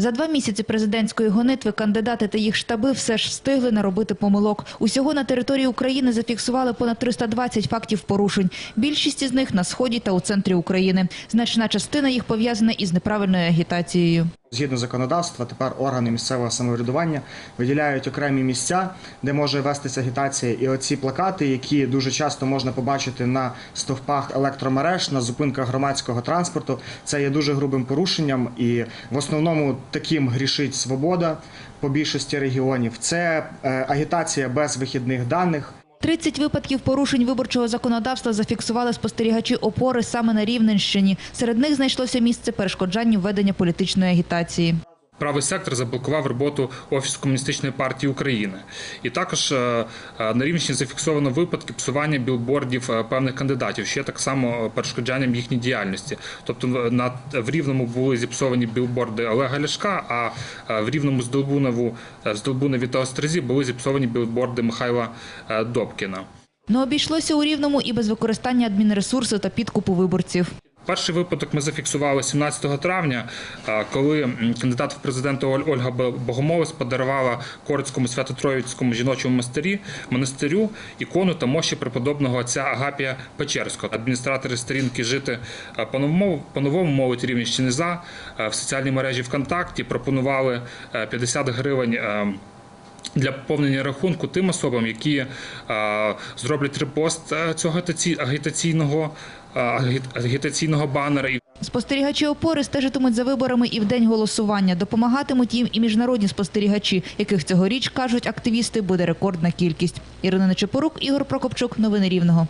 За два місяці президентської гонитви кандидати та їх штаби все ж встигли наробити помилок. Усього на території України зафіксували понад 320 фактів порушень. Більшість із них на сході та у центрі України. Значна частина їх пов'язана із неправильною агітацією. Згідно законодавства, тепер органи місцевого самоврядування виділяють окремі місця, де може вестися агітація. І оці плакати, які дуже часто можна побачити на стовпах електромереж, на зупинках громадського транспорту, це є дуже грубим порушенням. І в основному таким грішить свобода по більшості регіонів. Це е, агітація без вихідних даних. 30 випадків порушень виборчого законодавства зафіксували спостерігачі опори саме на Рівненщині. Серед них знайшлося місце перешкоджанню ведення політичної агітації. Правий сектор заблокував роботу Офісу Комуністичної партії України. І також е, е, на Рівненщині зафіксовано випадки псування білбордів е, певних кандидатів, ще так само перешкоджанням їхній діяльності. Тобто на, в Рівному були зіпсовані білборди Олега Ляшка, а в Рівному з Долбунову, е, з Долбунові та Острозі були зіпсовані білборди Михайла Добкіна. Не обійшлося у Рівному і без використання адмінресурсу та підкупу виборців. Перший випадок ми зафіксували 17 травня, коли кандидат в президенти Оль- Ольга Богомолець подарувала Корицькому Свято-Троїцькому жіночому монастирі монастирю ікону та мощі преподобного отця Агапія Печерського. Адміністратори сторінки жити а, по-новому, молодь Рівненщини за в соціальній мережі ВКонтакті пропонували е, 50 гривень. Для поповнення рахунку тим особам, які е, зроблять репост е, цього агітаці- агітаційного, е, агітаційного банера Спостерігачі опори стежитимуть за виборами і в день голосування. Допомагатимуть їм і міжнародні спостерігачі, яких цьогоріч, кажуть активісти, буде рекордна кількість. Ірина Нечепорук, Ігор Прокопчук. Новини Рівного.